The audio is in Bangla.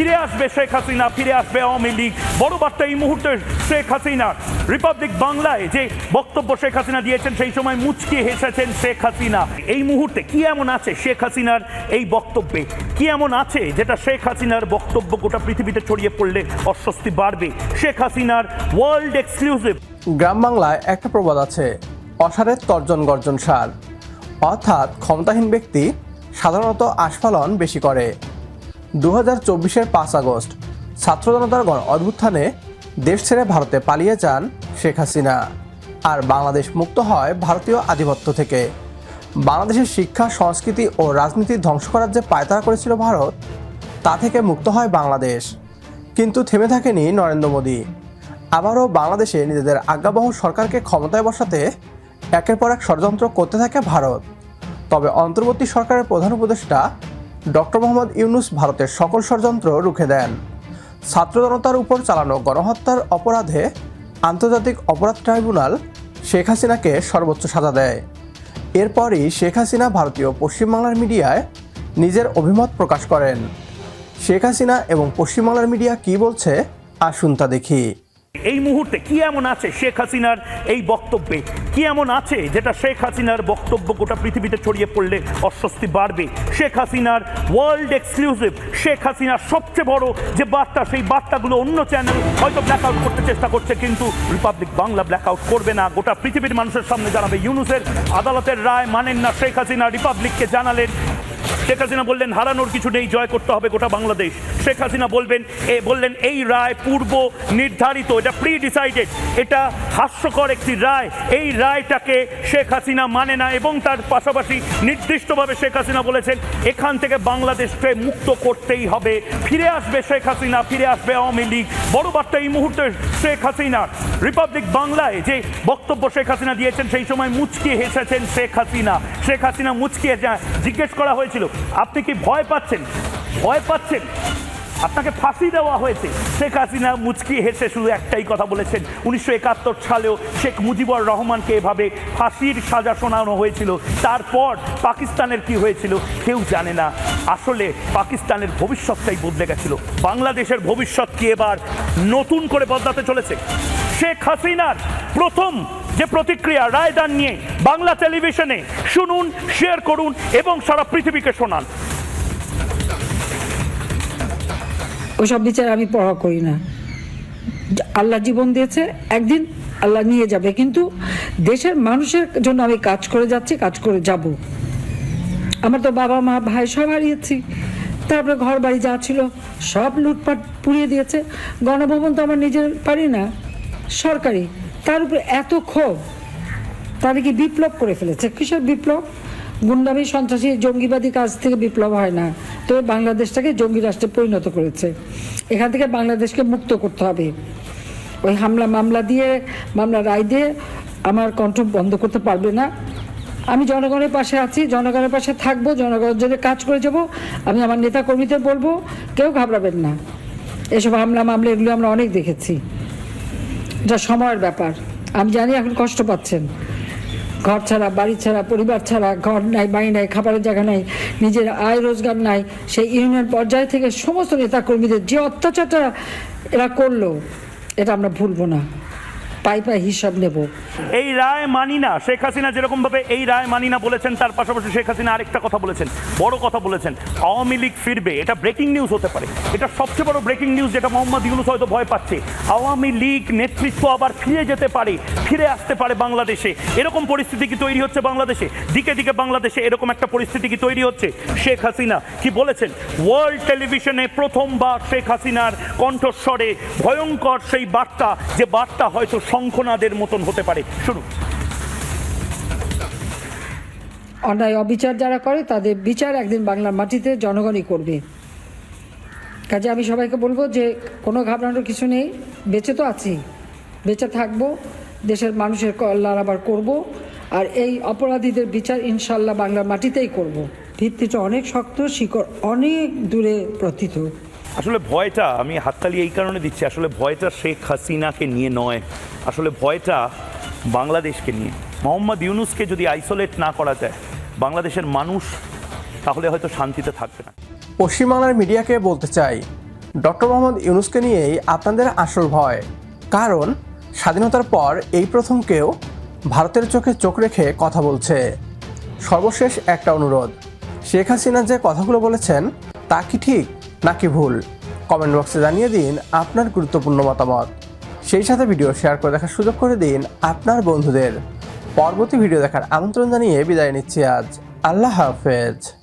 ফিরে আসবে শেখ হাসিনা, ফিরে আসবে আওয়ামী লীগ। বড় বার্তা এই মুহূর্তে শেখ হাসিনা। রিপাবলিক বাংলায় যে বক্তব্য শেখ হাসিনা দিয়েছেন, সেই সময় মুচকি হেসেছেন শেখ হাসিনা। এই মুহূর্তে কি এমন আছে শেখ হাসিনার এই বক্তব্যে? কি এমন আছে যেটা শেখ হাসিনার বক্তব্য গোটা পৃথিবীতে ছড়িয়ে পড়লে অস্বস্তি বাড়বে? শেখ হাসিনার ওয়ার্ল্ড এক্সক্লুসিভ গ্রাম বাংলায় একটা প্রবাদ আছে, অসারের তর্জন গর্জন সার। অর্থাৎ ক্ষমতাহীন ব্যক্তি সাধারণত আস্ফালন বেশি করে। দু হাজার চব্বিশের পাঁচ আগস্ট। ছাত্র জনতার গণ অভ্যুত্থানে দেশ ছেড়ে ভারতে পালিয়ে যান শেখ হাসিনা। আর বাংলাদেশ মুক্ত হয় ভারতীয় আধিপত্য থেকে। বাংলাদেশের শিক্ষা, সংস্কৃতি ও রাজনীতি ধ্বংস করার যে পায়তারা করেছিল ভারত, তা থেকে মুক্ত হয় বাংলাদেশ। কিন্তু থেমে থাকেনি নরেন্দ্র মোদী। আবারও বাংলাদেশে নিজেদের আজ্ঞাবহ সরকারকে ক্ষমতায় বসাতে একের পর এক ষড়যন্ত্র করতে থাকে ভারত। তবে অন্তর্বর্তী সরকারের প্রধান উপদেষ্টা ডক্টর মোহাম্মদ ইউনুস ভারতের সকল ষড়যন্ত্র রুখে দেন। ছাত্র জনতার উপর চালানো গণহত্যার অপরাধে আন্তর্জাতিক অপরাধ ট্রাইব্যুনাল শেখ হাসিনাকে সর্বোচ্চ সাজা দেয়। এরপরই শেখ হাসিনা ভারতীয় পশ্চিমবাংলার মিডিয়ায় নিজের অভিমত প্রকাশ করেন। শেখ হাসিনা এবং পশ্চিমবাংলার মিডিয়া কি বলছে, আসুন তা দেখি। এই মুহূর্তে কি এমন আছে শেখ হাসিনার এই বক্তব্যে? কি এমন আছে যেটা শেখ হাসিনার বক্তব্য গোটা পৃথিবীতে ছড়িয়ে পড়লে অস্বস্তি বাড়বে? শেখ হাসিনার ওয়ার্ল্ড এক্সক্লুসিভ শেখ হাসিনার সবচেয়ে বড় যে বার্তা, সেই বার্তাগুলো অন্য চ্যানেল হয়তো ব্ল্যাক আউট করতে চেষ্টা করছে, কিন্তু রিপাবলিক বাংলা ব্ল্যাক আউট করবে না। গোটা পৃথিবীর মানুষের সামনে জানাবে ইউনুসের আদালতের রায় মানেন না শেখ হাসিনা। রিপাবলিককে জানালেন শেখ হাসিনা বললেন, হারানোর কিছু নেই, জয় করতে হবে গোটা বাংলাদেশ। শেখ হাসিনা বলবেন, এ বললেন, এই রায় পূর্ব নির্ধারিত, এটা প্রি ডিসাইডেড এটা হাস্যকর একটি রায়। এই রায়টাকে শেখ হাসিনা মানে না এবং তার পাশাপাশি নির্দিষ্টভাবে শেখ হাসিনা বলেছেন, এখান থেকে বাংলাদেশকে মুক্ত করতেই হবে। ফিরে আসবে শেখ হাসিনা, ফিরে আসবে আওয়ামী লীগ। বড় বার্তা এই মুহূর্তে শেখ হাসিনা রিপাবলিক বাংলায় যে বক্তব্য শেখ হাসিনা দিয়েছেন, সেই সময় মুচকি হেসেছেন শেখ হাসিনা। শেখ হাসিনা মুচকি জিজ্ঞেস করা হয়েছিল আপনি কি ভয় পাচ্ছেন? ভয় পাচ্ছেন? আপনাকে ফাঁসি দেওয়া হয়েছে। শেখ হাসিনা মুচকি হেসে শুধু একটাই কথা বলেছেন। উনিশশো একাত্তর সালেও শেখ মুজিবুর রহমানকে এভাবে ফাঁসির সাজা শোনানো হয়েছিল। তারপর পাকিস্তানের কি হয়েছিল, কেউ জানে না। আসলে পাকিস্তানের ভবিষ্যৎটাই বদলে গেছিল। বাংলাদেশের ভবিষ্যৎ কি এবার নতুন করে বদলাতে চলেছে? শেখ হাসিনার প্রথম যে প্রতিক্রিয়া রায়দান নিয়ে বাংলা টেলিভিশনে শুনুন শেয়ার করুন এবং সারা পৃথিবীকে শোনান। ওসব বিচার আমি পড়া করি না। আল্লাহ জীবন দিয়েছে, একদিন আল্লাহ নিয়ে যাবে। কিন্তু দেশের মানুষের জন্য আমি কাজ করে যাচ্ছি, কাজ করে যাব। আমার তো বাবা, মা, ভাই সব হারিয়েছি। তারপরে ঘর বাড়ি যা ছিল সব লুটপাট পুড়িয়ে দিয়েছে। গণভবন তো আমার নিজের পারি না, সরকারি। তার উপরে এত ক্ষোভ তারা কি বিপ্লব করে ফেলেছে। কিসের বিপ্লব? গুন্ডামি, সন্ত্রাসী, জঙ্গিবাদী কাজ থেকে বিপ্লব হয় না। তবে বাংলাদেশটাকে জঙ্গি রাষ্ট্রে পরিণত করেছে। এখান থেকে বাংলাদেশকে মুক্ত করতে হবে। ওই হামলা, মামলা দিয়ে, মামলা রায় দিয়ে আমার কণ্ঠ বন্ধ করতে পারবে না। আমি জনগণের পাশে আছি, জনগণের পাশে থাকব, জনগণের জন্য কাজ করে যাব। আমি আমার নেতা কর্মীদের বলব, কেউ ঘাবড়াবেন না। এসব হামলা, মামলা, এগুলো আমরা অনেক দেখেছি। এটা সময়ের ব্যাপার। আমি জানি এখন কষ্ট পাচ্ছেন। ঘর ছাড়া, বাড়ি ছাড়া, পরিবার ছাড়া, ঘর নাই, বাড়ি নাই, খাবারের জায়গা নাই, নিজের আয় রোজগার নাই, সেই ইউনিয়ন পর্যায় থেকে সমস্ত নেতাকর্মীদের যে অত্যাচারটা এরা করল, এটা আমরা ভুলবো না। পাই পাই হিসাব নেব। এই রায় মানি না। শেখ হাসিনা যেরকম ভাবে এই রায় মানি না বলেছেন, তার পাশাপাশি শেখ হাসিনা আরেকটা কথা বলেছেন, বড় কথা বলেছেন। আওয়ামী লীগ ফিরবে, এটা ব্রেকিং নিউজ হতে পারে। এটা সবচেয়ে বড় ব্রেকিং নিউজ যেটা মোহাম্মদ ইউনুস হয়তো ভয় পাচ্ছে। আওয়ামী লীগ নেতৃত্ব আবার ফিরে যেতে পারে, ফিরে আসতে পারে বাংলাদেশে। এরকম পরিস্থিতি কি তৈরি হচ্ছে বাংলাদেশে? দিকে দিকে বাংলাদেশে এরকম একটা পরিস্থিতি কি তৈরি হচ্ছে? শেখ হাসিনা কি বলেছেন? ওয়ার্ল্ড টেলিভিশনে প্রথমবার শেখ হাসিনার কণ্ঠস্বরে ভয়ঙ্কর সেই বার্তা, যে বার্তা হয়তো শঙ্খনাদের মতন হতে পারে। শুরু অন্যায় অবিচার যারা করে, তাদের বিচার একদিন বাংলার মাটিতে জনগণই করবে। কাজে আমি সবাইকে বলব যে, কোনো ঘাবড়ানোর কিছু নেই। বেঁচে তো আছি। বেঁচে থাকব। দেশের মানুষের কল্যাণ আবার করব। আর এই অপরাধীদের বিচার ইনশাল্লাহ বাংলার মাটিতেই করব। ভিত্তিটা অনেক শক্ত, শিকড় অনেক দূরে প্রথিত। আসলে ভয়টা আমি হাততালি এই কারণে দিচ্ছি, আসলে ভয়টা শেখ হাসিনাকে নিয়ে নয়, আসলে ভয়টা বাংলাদেশকে নিয়ে। মোহাম্মদ ইউনুসকে যদি আইসোলেট না করা যায়, বাংলাদেশের মানুষ তাহলে হয়তো শান্তিতে থাকবে না। পশ্চিমবাংলার মিডিয়াকে বলতে চাই, ডক্টর মোহাম্মদ ইউনুসকে নিয়েই আপনাদের আসল ভয়। কারণ স্বাধীনতার পর এই প্রথম কেউ ভারতের চোখে চোখ রেখে কথা বলছে। সর্বশেষ একটা অনুরোধ, শেখ হাসিনা যে কথাগুলো বলেছেন, তা কি ঠিক? নাকি ভুল? কমেন্ট বক্সে জানিয়ে দিন আপনার গুরুত্বপূর্ণ মতামত। সেই সাথে ভিডিও শেয়ার করে দেখার সুযোগ করে দিন আপনার বন্ধুদের। পরবর্তী ভিডিও দেখার আমন্ত্রণ জানিয়ে বিদায় নিচ্ছি আজ। আল্লাহ হাফেজ।